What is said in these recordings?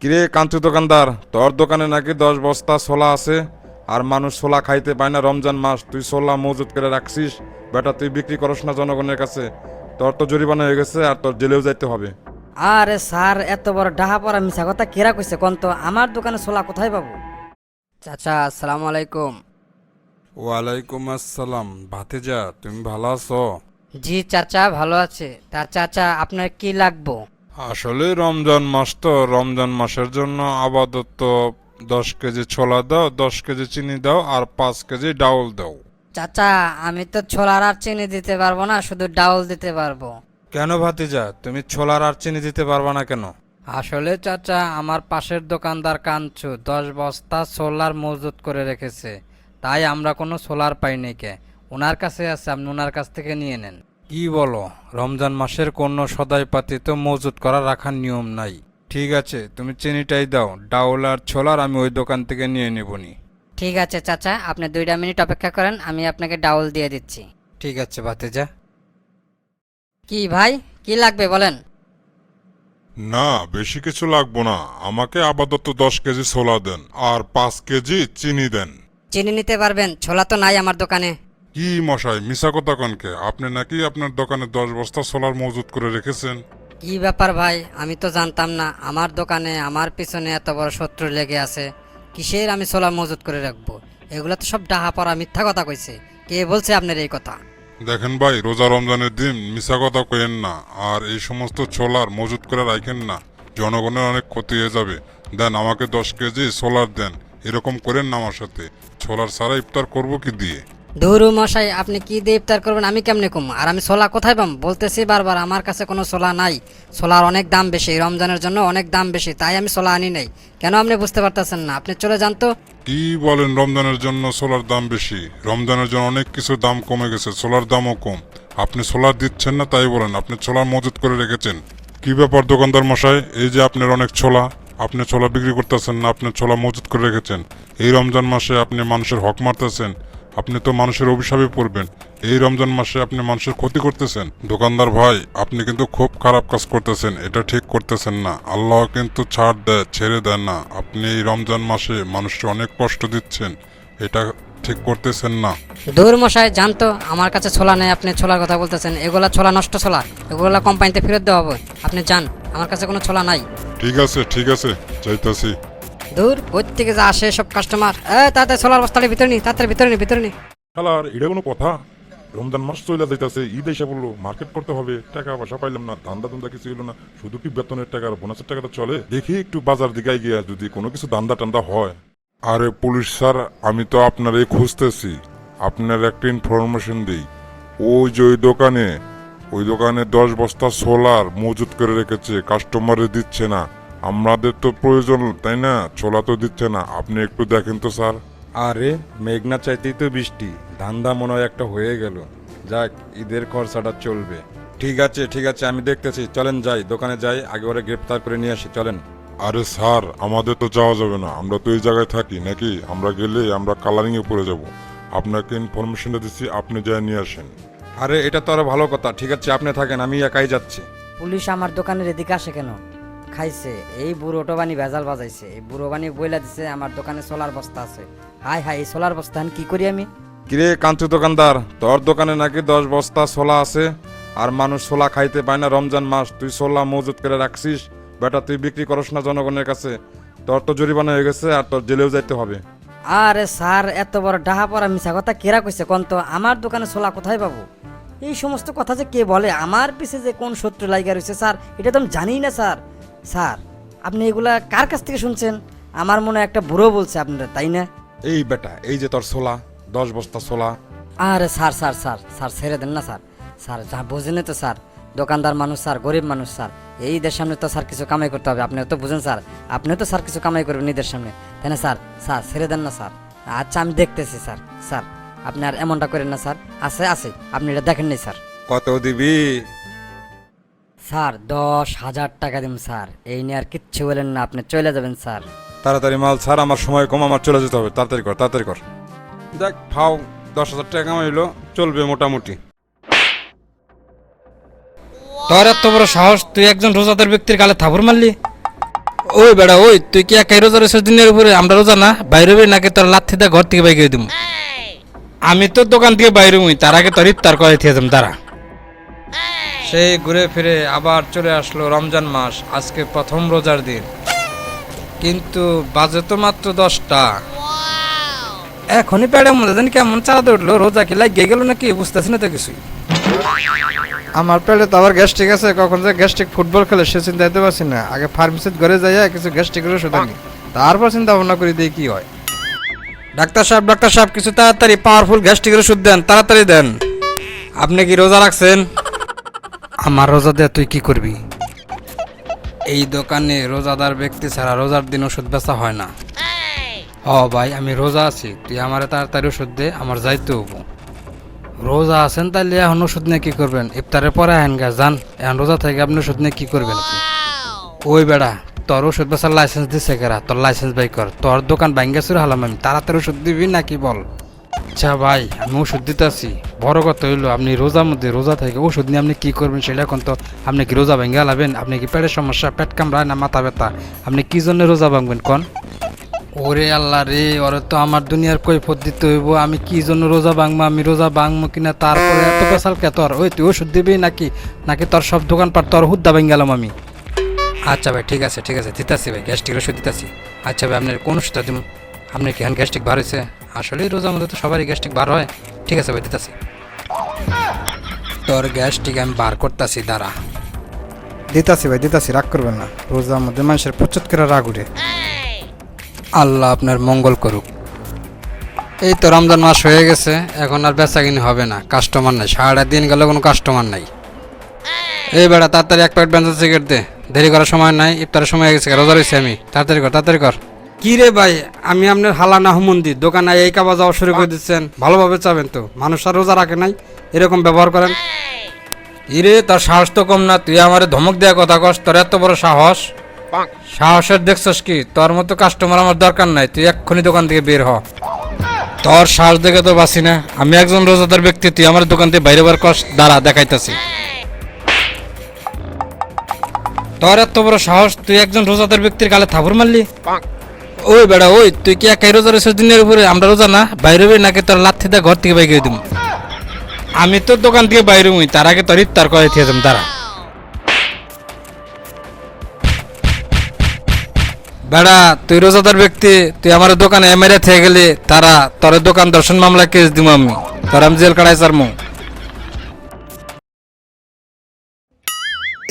কিরে কাঞ্চু দোকানদার তোর দোকানে নাকি দশ বস্তা ছোলা আছে? আর মানুষ ছোলা খাইতে পায় না রমজান মাস তুই ছোলা মজুত করে রাখছিস। বেটা তুই বিক্রি করস না জনগণের কাছে। তোর তো জরিমানা হয়ে গেছে আর তোর জেলেও যাইতে হবে। আরে স্যার এত বড় ডাহা পড়া মিছা কথা কেরা কইছে কোন তো? আমার দোকানে ছোলা কোথায় পাবো? চাচা আসসালামু আলাইকুম। ওয়ালাইকুম আসসালাম। ভাতিজা তুমি ভালো আছো? জি চাচা ভালো আছে। তা চাচা আপনার কি লাগবো? আসলে রমজান মাস তো রমজান মাসের জন্য আপাতত দশ কেজি ছোলা দাও দশ কেজি চিনি দাও আর পাঁচ কেজি ডাউল দাও। চাচা আমি তো ছোলার আর চিনি দিতে পারব না শুধু ডাউল দিতে পারব। কেন ভাতিজা? তুমি ছোলার আর চিনি দিতে পারবা না কেন? আসলে চাচা আমার পাশের দোকানদার কাঞ্চু দশ বস্তা সোলার মজুত করে রেখেছে। তাই আমরা কোনো সোলার পাইনি কে। ওনার কাছে আছে আপনি ওনার কাছ থেকে নিয়ে নেন। কি বলো? রমজান মাসের কোনো সদাই পাতি তো মজুত করা রাখার নিয়ম নাই। ঠিক আছে তুমি চিনিটাই দাও ডাউল আর ছোলার আমি ওই দোকান থেকে নিয়ে নেবনি। ঠিক আছে চাচা আপনি দুইটা মিনিট অপেক্ষা করেন আমি আপনাকে ডাউল দিয়ে দিচ্ছি। ঠিক আছে ভাতিজা। কি ভাই কি লাগবে বলেন? না বেশি কিছু লাগবো না। আমাকে আপাতত দশ কেজি ছোলা দেন আর পাঁচ কেজি চিনি দেন। চিনি নিতে পারবেন ছোলা তো নাই আমার দোকানে। কি মশাই মিশা কথা কনকে আপনি নাকি আপনার দোকানে দশ বস্তা সোলার মজুত করে রেখেছেন? কি ব্যাপার ভাই? আমি তো জানতাম না আমার দোকানে আমার পিছনে এত বড় শত্রু লেগে আছে। কিসের আমি সোলার মজুত করে রাখব? এগুলো তো সব ডাহা পড়া মিথ্যা কথা কইছে। কে বলছে আপনার এই কথা? দেখেন ভাই রোজা রমজানের দিন মিশা কথা কইেন না আর এই সমস্ত ছোলার মজুত করে রাখেন না। জনগণের অনেক ক্ষতি হয়ে যাবে। দেন আমাকে দশ কেজি সোলার দেন এরকম করেন না আমার সাথে। ছোলার সারা ইফতার করব কি দিয়ে? ধুরু মশাই, আপনি কি দিয়ে ইফতার করবেন? আমি কেমনে কম? আর আমি ছোলা কোথায় পাম? বলতেছি বারবার, আমার কাছে কোনো ছোলা নাই। ছোলার অনেক দাম বেশি, রমজানের জন্য অনেক দাম বেশি, তাই আমি ছোলা আনি নাই। কেন আপনি বুঝতে পারতেছেন না? আপনি চলে যান তো। কি বলেন, রমজানের জন্য সোলার দাম বেশি? রমজানের জন্য অনেক কিছু দাম কমে গেছে সোলার দামও কম। আপনি সোলার দিচ্ছেন না, তাই বলেন, আপনি ছোলা মজুত করে রেখেছেন। কি ব্যাপার দোকানদার মশাই? এই যে আপনার অনেক ছোলা, আপনি ছোলা বিক্রি করতেছেন না, আপনি ছোলা মজুত করে রেখেছেন। এই রমজান মাসে আপনি মানুষের হক মারতেছেন আপনি তো মানুষের অভিশাপে পড়বেন। এই রমজান মাসে আপনি মানুষের ক্ষতি করতেছেন। দোকানদার ভাই আপনি কিন্তু খুব খারাপ কাজ করতেছেন। এটা ঠিক করতেছেন না। আল্লাহ কিন্তু ছাড় দেয় ছেড়ে দেয় না। আপনি এই রমজান মাসে মানুষকে অনেক কষ্ট দিচ্ছেন। এটা ঠিক করতেছেন না। দূর মশাই জানতো আমার কাছে ছোলা নেই আপনি ছোলার কথা বলতেছেন। এগুলা ছোলা নষ্ট ছোলা। এগুলা কোম্পানিতে ফেরত দেওয়া হবে। আপনি যান। আমার কাছে কোনো ছোলা নাই। ঠিক আছে ঠিক আছে। চাইতাছি দূর ওই থেকে যা আসে সব কাস্টমার এ তাড়াতাড়ি ছোলার বস্তাটা ভিতরে নি, তাড়াতাড়ি ভিতরে নি ভিতরে নি। খেলার এটা কোনো কথা? রমজান মাস চলে যাইতেছে, ঈদ এসে বলল মার্কেট করতে হবে, টাকা পয়সা পাইলাম না ধান্দা ধান্দা কিছু হলো না, শুধু কি বেতনের টাকা আর বোনাসের টাকাটা চলে? দেখি একটু বাজার দিকে গিয়ে যদি কোনো কিছু ধান্দা টান্দা হয়। আরে পুলিশ স্যার, আমি তো আপনার এই খুঁজতেছি, আপনার একটা ইনফরমেশন দিই। ওই যে ওই দোকানে ওই দোকানে দশ বস্তা সোলার মজুত করে রেখেছে কাস্টমারে দিচ্ছে না। আমাদের তো প্রয়োজন তাই না? ছোলা তো দিচ্ছে না। আপনি একটু দেখেন তো স্যার। আরে মেঘনা চাইতেই তো বৃষ্টি। ধান্দা মনে হয় একটা হয়ে গেল। যাক ঈদের খরচাটা চলবে। ঠিক আছে ঠিক আছে আমি দেখতেছি। চলেন যাই দোকানে যাই আগে ওরা গ্রেপ্তার করে নিয়ে আসি চলেন। আরে স্যার আমাদের তো যাওয়া যাবে না। আমরা তো এই জায়গায় থাকি নাকি? আমরা গেলে আমরা কালারিং এ পড়ে যাব। আপনাকে ইনফরমেশনটা দিচ্ছি আপনি যাই নিয়ে আসেন। আরে এটা তো আরও ভালো কথা। ঠিক আছে আপনি থাকেন আমি একাই যাচ্ছি। পুলিশ আমার দোকানের এদিকে আসে কেন? খাইছে এই বুড়োটো বানি ভেজাল বাজাইছে এই বুড়ো বানি বইলা দিছে আমার দোকানে সোলার বস্তা আছে। হাই হাই এই সোলার বস্তা কি করি আমি? কিরে কাঞ্চু দোকানদার তোর দোকানে নাকি দশ বস্তা ছোলা আছে আর মানুষ সোলা খাইতে পায় না রমজান মাস তুই সোলা মজুত করে রাখছিস বেটা তুই বিক্রি করস না জনগণের কাছে তোর তো জরিমানা হয়ে গেছে আর তোর জেলেও যাইতে হবে। আরে স্যার এত বড় ডাহা পড়া মিছা কথা কেরা কইছে কোন তো? আমার দোকানে সোলা কোথায় পাবো? এই সমস্ত কথা যে কে বলে? আমার পিছে যে কোন শত্রু লাইগা রয়েছে স্যার এটা তো আমি জানি না স্যার। স্যার আপনি এগুলা কার কাছ থেকে শুনছেন? আমার মনে হয় একটা বুড়ো বলছে আপনারা তাই না? এই বেটা এই যে তোর ছোলা দশ বস্তা ছোলা। আরে স্যার স্যার স্যার স্যার ছেড়ে দেন না স্যার। স্যার যা বোঝেন তো স্যার। দোকানদার মানুষ স্যার গরিব মানুষ স্যার। এই ঈদের সামনে তো স্যার কিছু কামাই করতে হবে আপনিও তো বুঝেন স্যার। আপনিও তো স্যার কিছু কামাই করবেন ঈদের সামনে। তাই না স্যার? স্যার ছেড়ে দেন না স্যার। আচ্ছা আমি দেখতেছি স্যার স্যার। আপনি আর এমনটা করেন না স্যার। আছে আছে। আপনি এটা দেখেন নাই স্যার। কত দিবি? স্যার দশ হাজার টাকা দিন স্যার। এই নিয়ে আর কিচ্ছু বলেন না আপনি চলে যাবেন স্যার। তাড়াতাড়ি মাল স্যার আমার সময় কম আমার চলে যেতে হবে। তাড়াতাড়ি কর তাড়াতাড়ি কর। দেখ ফাও দশ হাজার টাকা কামাইলো চলবে মোটামুটি। তোর এত বড় সাহস তুই একজন রোজাদার ব্যক্তির গালে থাবর মারলি? ওই বেড়া ওই তুই কি একাই রোজা রয়েছিস দিনের উপরে? আমরা রোজা না বাইরে হবি নাকি তোর লাথি দা ঘর থেকে বাইকে দিব আমি তোর দোকান থেকে বাইরে হই তার আগে তোর ইফতার করে দিয়ে দেব দাঁড়া। সেই ঘুরে ফিরে আবার চলে আসলো রমজান মাস আজকে প্রথম রোজার দিন। কিন্তু বাজে তো মাত্র দশটা। এখনই পেড়ে মনে জানি কেমন চালাতে উঠল রোজা কি লাগিয়ে গেল নাকি বুঝতেছি না তো কিছুই। আমার পেলে তো আবার গ্যাস্ট্রিক আছে কখন যে গ্যাস্ট্রিক ফুটবল খেলে সে চিন্তা দিতে পারছি না। আগে ফার্মেসিতে ঘরে যাইয়া কিছু গ্যাস্ট্রিকের ওষুধ আনি তারপর চিন্তা ভাবনা করি দিয়ে কি হয়। ডাক্তার সাহেব ডাক্তার সাহেব কিছু তাড়াতাড়ি পাওয়ারফুল গ্যাস্ট্রিকের ওষুধ দেন তাড়াতাড়ি দেন। আপনি কি রোজা রাখছেন? আমার রোজা দিয়ে তুই কি করবি? এই দোকানে রোজাদার ব্যক্তি ছাড়া রোজার দিন ওষুধ বেচা হয় না। ও ভাই, আমি রোজা আছি। তুই আমার তাড়াতাড়ি ওষুধ দে, আমার যাইতে হব রোজা আছেন তাহলে এখন ওষুধ নিয়ে কি করবেন? ইফতারের পরে আহেন গা, যান। এখন রোজা থেকে আপনি ওষুধ নিয়ে কি করবেন ওই বেড়া, তোর ওষুধ বেচার লাইসেন্স দিছে কেরা? তোর লাইসেন্স বাই কর। তোর দোকান ভাঙ্গা চুরে হালাম আমি। তাড়াতাড়ি ওষুধ দিবি নাকি বল? আচ্ছা ভাই, আমি ওষুধ দিতেছি। বড় কথা হইল, আপনি রোজার মধ্যে রোজা থেকে ওষুধ নিয়ে আপনি কি করবেন সেটা এখন তো আপনি কি রোজা ভাঙ্গা লাবেন আপনি কি পেটের সমস্যা, পেট কামড়ায় না মাথা ব্যথা? আপনি কি জন্য রোজা ভাঙবেন কন? ওরে আল্লাহ রে, ওরে তো আমার দুনিয়ার কৈফত দিতে হইব। আমি কি জন্য রোজা ভাঙবো? আমি রোজা ভাঙবো কিনা? তারপরে এত পেশাল কে তোর? ওই তুই ওষুধ দিবি নাকি? নাকি তোর সব দোকানপাট, তোর হুদ্দা ভেঙে গেলাম আমি? আচ্ছা ভাই, ঠিক আছে ঠিক আছে, দিতাছি ভাই, গ্যাস্ট্রিক ওষুধ দিতাছি। আচ্ছা ভাই, আপনার কোন ওষুধটা দিব আপনার কি এখন গ্যাস্ট্রিক বার হয়েছে আসলেই রোজার মধ্যে তো সবারই গ্যাস্ট্রিক বার হয়। ঠিক আছে ভাই, দিতাছি। তোর গ্যাস্ট্রিক আমি বার করতাছি, দাঁড়া। দিতাছি ভাই, দিতাছি, রাগ করবেন না। রোজার মধ্যে মানুষের প্রচুর করে রাগ উঠে। আল্লাহ আপনার মঙ্গল করুক। এই তো রমজান মাস হয়ে গেছে, এখন আর বেচা কিনি হবে না, কাস্টমার নাই। সারাটা দিন গেলে কোনো কাস্টমার নাই। এই বেড়া, তাড়াতাড়ি এক প্যাকেট বেঞ্চের সিগারেট দে। দেরি করার সময় নাই, ইফতারের সময় হয়ে গেছে, রোজা রয়েছে আমি। তাড়াতাড়ি কর তাড়াতাড়ি কর। কি রে ভাই? আমি আপনার হালানা হুমন্দি দোকানে এই কাবা যাওয়া শুরু করে দিচ্ছেন। ভালোভাবে চাবেন তো। মানুষ আর রোজা রাখে নাই। এরকম ব্যবহার করেন। ইরে, তার সাহস তো কম না। তুই আমার ধমক দেওয়া কথা কস। তোর এত বড় সাহস। সাহসের দেখছস কি? তোর মতো কাস্টমার আমার দরকার নাই। তুই এক্ষুনি দোকান থেকে বের হ। তোর সাহস দেখে তো বাসি না। আমি একজন রোজাদার ব্যক্তি। তুই আমার দোকান থেকে বাইরে বার কস। দাঁড়া, দেখাইতাছি। তোর এত বড় সাহস। তুই একজন রোজাদার ব্যক্তির গালে থাপুর মারলি? ওই বেড়া, ওই, তুই কি একাই রোজা রয়েছিস দিনের উপরে? আমরা রোজা না, বাইরে হবি নাকি তোর লাথি দা ঘর থেকে বাইকে দিব আমি তোর দোকান থেকে বাইরে হই, তার আগে তোর ইফতার করে দিয়ে দেব দাঁড়া। বেড়া, তুই রোজাদার ব্যক্তি, তুই আমার দোকানে এমএলএ থেকে গেলি, তারা তোর দোকান দর্শন মামলা কেস দিব আমি। তোর আমি জেল কাটাই সারমু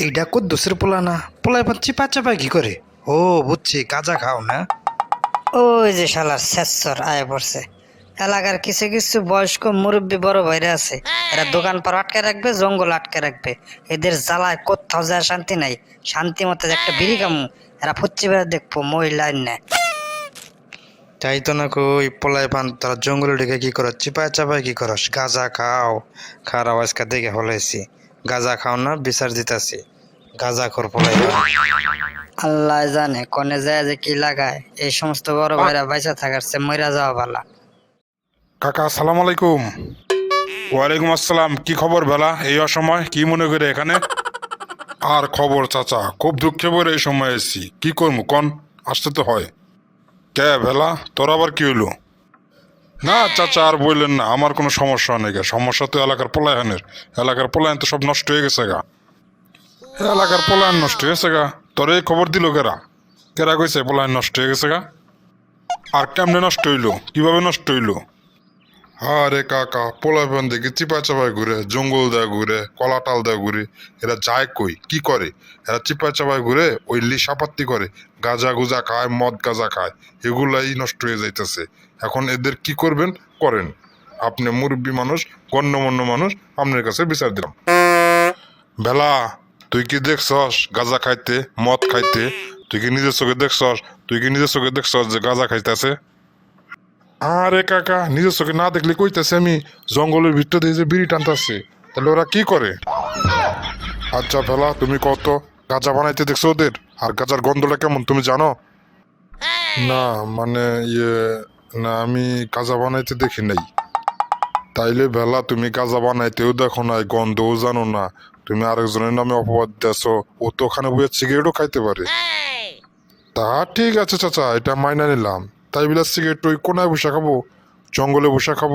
এইটা কুদ্দুসের পোলা না, পোলায় পাচ্ছি পাচা পাই কি করে। ও, বুঝছি কাজা খাও না? ওই যে শালার শেষর আয় পড়ছে। এলাকার কিছু কিছু বয়স্ক মুরব্বী বড় ভাইরা আছে এরা দোকান পার আটকে রাখবে জঙ্গল আটকে রাখবে। এদের জ্বালায় কোথাও যায় শান্তি নাই। শান্তি মতো একটা বিড়ি কামু এরা ফুচ্ছি বেড়া দেখব মহিলা নেয় তাই তো না কই পোলায় পান তারা জঙ্গলে ঢেকে কি করো? চিপায় চাপায় কি করস গাঁজা খাও। খারাপ আজকে দেখে হলাইছি। গাঁজা খাও না বিচার দিতাছি। গাঁজা খোর আল্লাহ জানে কনে যায় যে কি লাগায়। এই সমস্ত বড় ভাইরা বাইসা থাকার চেয়ে মইরা যাওয়া ভালা কাকা সালাম আলাইকুম। ওয়ালাইকুম আসসালাম। কি খবর বেলা? এই অসময় কি মনে করে এখানে? আর খবর চাচা খুব দুঃখে পড়ে এই সময় এসেছি। কি করব কন? আসতে তো হয়। কে ভেলা তোর আবার কি হইল? না চাচা আর বললেন না আমার কোনো সমস্যা নেই গা। সমস্যা তো এলাকার পলায়নের। এলাকার পলায়ন তো সব নষ্ট হয়ে গেছে গা। এলাকার পলায়ন নষ্ট হয়ে গেছে গা। তোর খবর দিল কেরা? কেরা কইছে পলায়ন নষ্ট হয়ে গেছে গা? আর কেমনে নষ্ট হইল? কীভাবে নষ্ট হইল? আরে কাকা পোলাপান দেখে চিপা চাপায় ঘুরে, জঙ্গল দেয়া ঘুরে কলাটাল দেয়া ঘুরে, এরা যায় কই? কি করে? এরা চিপা চাপায় ঘুরে, ওই লিসাপাত্তি করে, গাজা গুজা খায়, মদ গাজা খায়, এগুলাই নষ্ট হয়ে যাইতেছে। এখন এদের কি করবেন? করেন। আপনি মুরব্বী মানুষ, গণ্যমান্য মানুষ, আপনার কাছে বিচার দিলাম। বেলা তুই কি দেখছস গাজা খাইতে, মদ খাইতে? তুই কি নিজের চোখে দেখছস? তুই কি নিজের চোখে দেখছস যে গাজা খাইতেছে? আরে কাকা, নিজের চোখে না দেখলে কইতাছে আমি, জঙ্গলের ভিতর দিয়ে যে বিড়ি টানতাছে। তাহলে ওরা কি করে? আচ্ছা ফেলা, তুমি কত গাঁজা বানাইতে দেখছ ওদের? আর গাঁজার গন্ধটা কেমন, তুমি জানো? না মানে ইয়ে না, আমি গাঁজা বানাইতে দেখি নাই। তাইলে ভেলা, তুমি গাঁজা বানাইতেও দেখো না গন্ধও জানো না। তুমি আরেকজনের নামে অপবাদ দেছো ও তো ওখানে বইয়ে সিগারেটও খাইতে পারে। তা ঠিক আছে চাচা এটা মাইনা নিলাম। তাই বিলাস সিগারেট ওই কোনায় বসে খাব জঙ্গলে বসে খাব।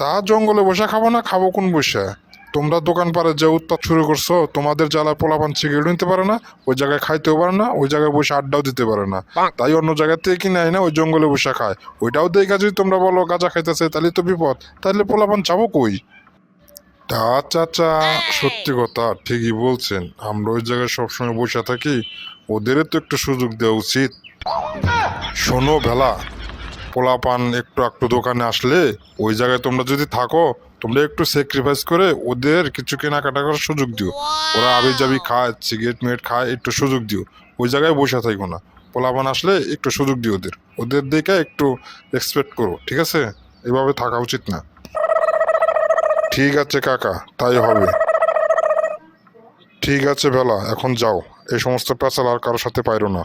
তা জঙ্গলে বসে খাব না খাব কোন বসে? তোমরা দোকান পারে যে উৎপাত শুরু করছ তোমাদের জ্বালা পোলাপান সিগারেট নিতে পারে না ওই জায়গায় খাইতেও পারে না ওই জায়গায় বসে আড্ডাও দিতে পারে না। তাই অন্য জায়গা থেকে কিনে আয় না ওই জঙ্গলে বসে খায়। ওইটাও দেখা যদি তোমরা বলো গাঁজা খাইতেছে তাহলে তো বিপদ। তাহলে পোলাপান যাব কই? তা চাচা সত্যি কথা ঠিকই বলছেন। আমরা ওই জায়গায় সবসময় বসে থাকি ওদেরও তো একটু সুযোগ দেওয়া উচিত। শোনো ভেলা পোলাপান একটু একটু দোকানে আসলে ওই জায়গায় তোমরা যদি থাকো তোমরা একটু স্যাক্রিফাইস করে ওদের কিছু কেনাকাটা করার সুযোগ দিও। ওরা আবি যাবি খায় সিগারেট মিগারেট খায় একটু সুযোগ দিও। ওই জায়গায় বসে থাকো না। পোলাপান আসলে একটু সুযোগ দিও ওদের। ওদের দিকে একটু এক্সপেক্ট করো ঠিক আছে? এভাবে থাকা উচিত না। ঠিক আছে, কাকা, তাই হবে। ঠিক আছে বেলা এখন যাও। এই সমস্ত প্যাচাল আর কারোর সাথে পাইরো না।